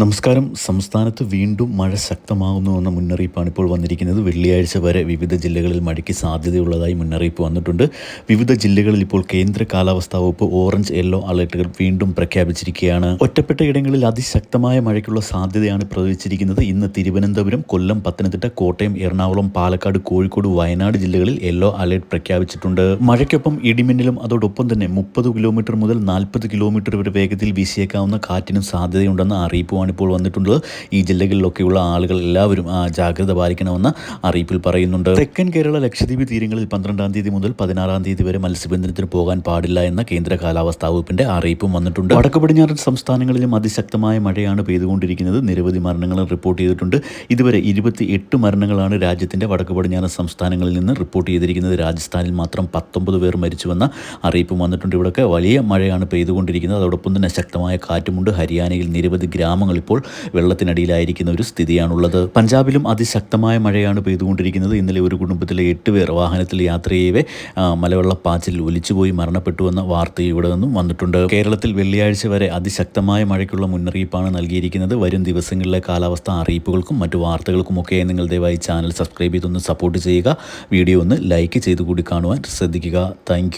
നമസ്കാരം. സംസ്ഥാനത്ത് വീണ്ടും മഴ ശക്തമാകുന്നുവെന്ന മുന്നറിയിപ്പാണ് ഇപ്പോൾ വന്നിരിക്കുന്നത്. വെള്ളിയാഴ്ച വരെ വിവിധ ജില്ലകളിൽ മഴയ്ക്ക് സാധ്യതയുള്ളതായി മുന്നറിയിപ്പ് വന്നിട്ടുണ്ട്. വിവിധ ജില്ലകളിൽ ഇപ്പോൾ കേന്ദ്ര കാലാവസ്ഥാ വകുപ്പ് ഓറഞ്ച് യെല്ലോ അലർട്ടുകൾ വീണ്ടും പ്രഖ്യാപിച്ചിരിക്കുകയാണ്. ഒറ്റപ്പെട്ട ഇടങ്ങളിൽ അതിശക്തമായ മഴയ്ക്കുള്ള സാധ്യതയാണ് പ്രവചിച്ചിരിക്കുന്നത് ഇന്ന് തിരുവനന്തപുരം കൊല്ലം പത്തനംതിട്ട കോട്ടയം എറണാകുളം പാലക്കാട് കോഴിക്കോട് വയനാട് ജില്ലകളിൽ യെല്ലോ അലർട്ട് പ്രഖ്യാപിച്ചിട്ടുണ്ട്. മഴയ്ക്കൊപ്പം ഇടിമിന്നലും അതോടൊപ്പം തന്നെ മുപ്പത് കിലോമീറ്റർ മുതൽ നാൽപ്പത് കിലോമീറ്റർ വരെ വേഗത്തിൽ വീശിയേക്കാവുന്ന കാറ്റിനും സാധ്യതയുണ്ടെന്ന അറിയിപ്പുമാണ് ഇപ്പോൾ വന്നിട്ടുണ്ട്. ഈ ജില്ലകളിലൊക്കെയുള്ള ആളുകൾ എല്ലാവരും ജാഗ്രത പാലിക്കണമെന്ന് അറിയിപ്പിൽ പറയുന്നുണ്ട്. തെക്കൻ കേരള ലക്ഷദ്വീപ് തീരങ്ങളിൽ പന്ത്രണ്ടാം തീയതി മുതൽ പതിനാറാം തീയതി വരെ മത്സ്യബന്ധനത്തിന് പോകാൻ പാടില്ല എന്ന കേന്ദ്ര കാലാവസ്ഥാ വകുപ്പിന്റെ അറിയിപ്പും വന്നിട്ടുണ്ട്. വടക്ക് പടിഞ്ഞാറൻ സംസ്ഥാനങ്ങളിലും അതിശക്തമായ മഴയാണ് പെയ്തുകൊണ്ടിരിക്കുന്നത്. നിരവധി മരണങ്ങളും റിപ്പോർട്ട് ചെയ്തിട്ടുണ്ട്. ഇതുവരെ ഇരുപത്തി എട്ട് മരണങ്ങളാണ് രാജ്യത്തിന്റെ വടക്ക് പടിഞ്ഞാറൻ സംസ്ഥാനങ്ങളിൽ നിന്ന് റിപ്പോർട്ട് ചെയ്തിരിക്കുന്നത്. രാജസ്ഥാനിൽ മാത്രം പത്തൊമ്പത് പേർ മരിച്ചുവെന്ന അറിയിപ്പും വന്നിട്ടുണ്ട്. ഇവിടെയൊക്കെ വലിയ മഴയാണ് പെയ്തുകൊണ്ടിരിക്കുന്നത്. അതോടൊപ്പം തന്നെ ശക്തമായ കാറ്റുമുണ്ട്. ഹരിയാനയിൽ നിരവധി ഗ്രാമങ്ങൾ ഇപ്പോൾ വെള്ളത്തിനടിയിലായിരിക്കുന്ന ഒരു സ്ഥിതിയാണുള്ളത്. പഞ്ചാബിലും അതിശക്തമായ മഴയാണ് പെയ്തുകൊണ്ടിരിക്കുന്നത്. ഇന്നലെ ഒരു കുടുംബത്തിലെ എട്ട് പേർ വാഹനത്തിൽ യാത്ര ചെയ്യവേ മലവെള്ളപ്പാച്ചിൽ ഒലിച്ചുപോയി മരണപ്പെട്ടുവെന്ന വാർത്ത ഇവിടെ നിന്നും വന്നിട്ടുണ്ട്. കേരളത്തിൽ വെള്ളിയാഴ്ച വരെ അതിശക്തമായ മഴയ്ക്കുള്ള മുന്നറിയിപ്പാണ് നൽകിയിരിക്കുന്നത്. വരും ദിവസങ്ങളിലെ കാലാവസ്ഥ അറിയിപ്പുകൾക്കും മറ്റു വാർത്തകൾക്കുമൊക്കെ നിങ്ങൾ ദയവായി ചാനൽ സബ്സ്ക്രൈബ് ചെയ്തൊന്ന് സപ്പോർട്ട് ചെയ്യുക. വീഡിയോ ഒന്ന് ലൈക്ക് ചെയ്ത് കൂടി കാണുവാൻ ശ്രദ്ധിക്കുക. താങ്ക്